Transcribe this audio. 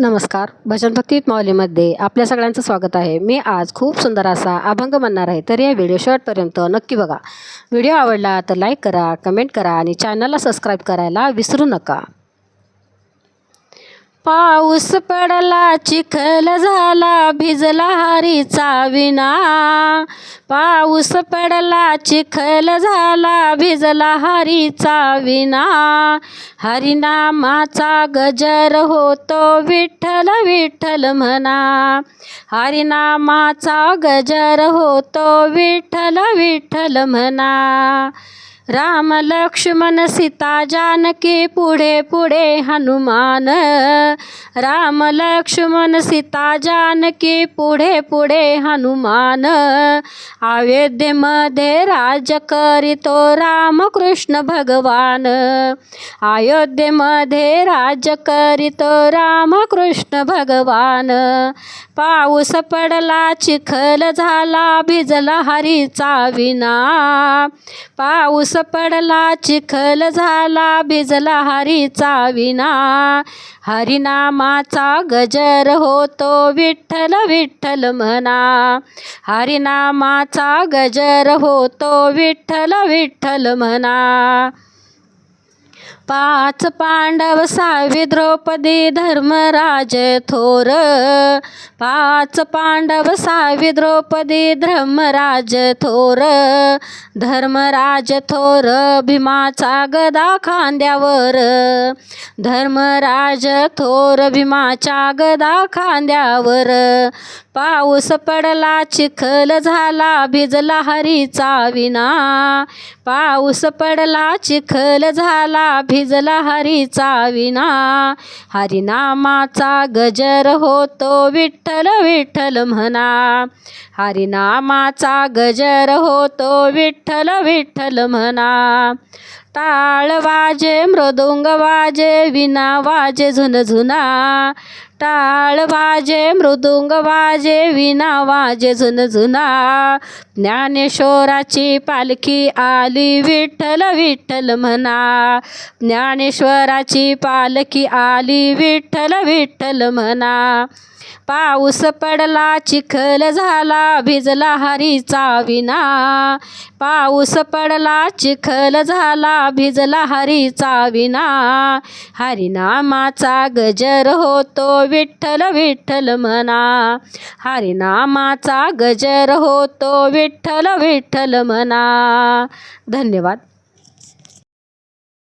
नमस्कार. भजन भक्ती माऊलीमध्ये आपल्या सगळ्यांचं स्वागत आहे. मी आज खूप सुंदर असा अभंग म्हणणार आहे. तर या व्हिडिओ शॉर्टपर्यंत नक्की बघा. व्हिडिओ आवडला तर लाईक करा कमेंट करा आणि चॅनलला सबस्क्राईब करायला विसरू नका. पाऊस पडला चिखल झाला भिजला हरीचा विना पाऊस पडला चिखल झाला भिजला हरीचा विना हरिनामाचा गजर होतो विठ्ठल विठ्ठल म्हणा. हरिनामाचा गजर होतो विठ्ठल विठ्ठल म्हणा. राम लक्ष्मण सीता जानकी पुढे पुढे हनुमान। राम लक्ष्मण सीता जानकी पुढे पुढे हनुमान। अयोध्येमध्ये राज करीतो रामकृष्ण भगवान। अयोध्येमध्ये राज करीतो रामकृष्ण भगवान। पाऊस पडला चिखल झाला भिजला हरीचा विना पाऊस पडला चिखल झाला भिजला हरीचा विना हरिनामाचा गजर होतो विठ्ठल विठ्ठल म्हणा. हरिनामाचा गजर होतो विठ्ठल विठ्ठल म्हणा. पाच पांडव सावी द्रौपदी धर्मराज थोर. पाच पांडव सावी द्रौपदी धर्मराज थोर. धर्मराज थोर भीमाचा गदा खांद्यावर. धर्मराज थोर भीमाच्या गदा खांद्यावर. पाऊस पडला चिखल झाला भिजला हरीचा विना पाऊस पडला चिखल झाला भिजला हरीचा विना हरिनामाचा गजर होतो विठ्ठल विठ्ठल म्हणा. हरिनामाचा गजर होतो विठ्ठल विठ्ठल म्हणा. टाळ वाजे मृदुंग वाजे विना वाजे झुनझुना टाळ वाजे मृदुंग वाजे विना वाजे झुनझुना ज्ञानेश्वराची पालखी आली विठ्ठल विठ्ठल म्हणा. ज्ञानेश्वराची पालखी आली विठ्ठल विठ्ठल म्हणा. पाऊस पडला चिखल झाला भिजला हरीचा विना पाऊस पडला चिखल झाला भिजला हरीचा विना हरिनामाचा गजर होतो विठ्ठल विठ्ठल म्हणा हरिनामाचा गजर होतो विठ्ठल विठ्ठल म्हणा धन्यवाद.